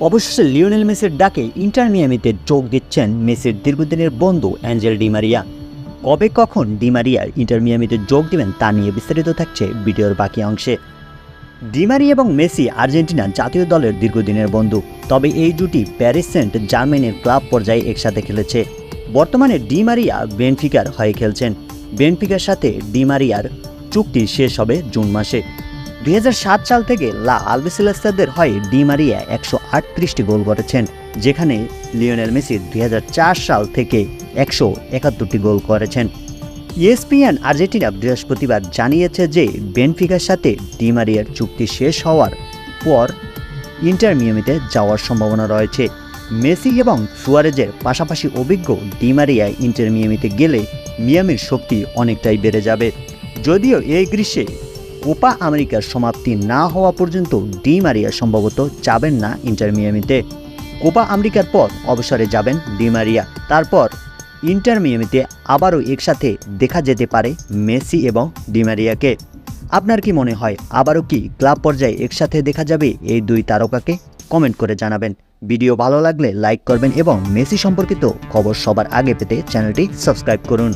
অবশেষে লিওনেল মেসির ডাকে ইন্টার মিয়ামিতে যোগ দিচ্ছেন মেসির দীর্ঘদিনের বন্ধু অ্যাঞ্জেল ডিমারিয়া কবে কখন ডিমারিয়া ইন্টার মিয়ামিতে যোগ দিবেন তা নিয়ে বিস্তারিত থাকছে ভিডিওর বাকি অংশে। ডিমারি এবং মেসি আর্জেন্টিনা জাতীয় দলের দীর্ঘদিনের বন্ধু, তবে এই জুটি প্যারিস সেন্ট জার্মানির ক্লাব পর্যায়ে একসাথে খেলেছে। বর্তমানে ডিমারিয়া বেনফিকার হয়ে খেলছেন। বেনফিকার সাথে ডিমারিয়ার চুক্তি শেষ হবে জুন মাসে। দুই হাজার সাত সাল থেকে লা আলবিসেলাস্তাদের হয়ে ডিমারিয়া একশো আটত্রিশটি গোল করেছেন, যেখানে লিওনেল মেসি দুই হাজার চার সাল থেকে একশো একাত্তরটি গোল করেছেন। ইএসপিএন আর্জেন্টিনা বৃহস্পতিবার জানিয়েছে যে বেনফিকার সাথে ডি মারিয়ার চুক্তি শেষ হওয়ার পর ইন্টার মিয়ামিতে যাওয়ার সম্ভাবনা রয়েছে। মেসি এবং সুয়ারেজের পাশাপাশি অভিজ্ঞ ডিমারিয়া ইন্টার মিয়ামিতে গেলে মিয়ামির শক্তি অনেকটাই বেড়ে যাবে। যদিও এই গ্রীষ্মে কোপা আমেরিকার সমাপ্তি না হওয়া পর্যন্ত ডি মারিয়া সম্ভবত যাবেন না ইন্টার মিয়ামিতে। কোপা আমেরিকার পর অবসরে যাবেন ডিমারিয়া তারপর ইন্টার মিয়ামিতে আবারও একসাথে দেখা যেতে পারে মেসি এবং ডিমারিয়াকে আপনার কি মনে হয়, আবারও কি ক্লাব পর্যায়ে একসাথে দেখা যাবে এই দুই তারকাকে? কমেন্ট করে জানাবেন। ভিডিও ভালো লাগলে লাইক করবেন এবং মেসি সম্পর্কিত খবর সবার আগে পেতে চ্যানেলটি সাবস্ক্রাইব করুন।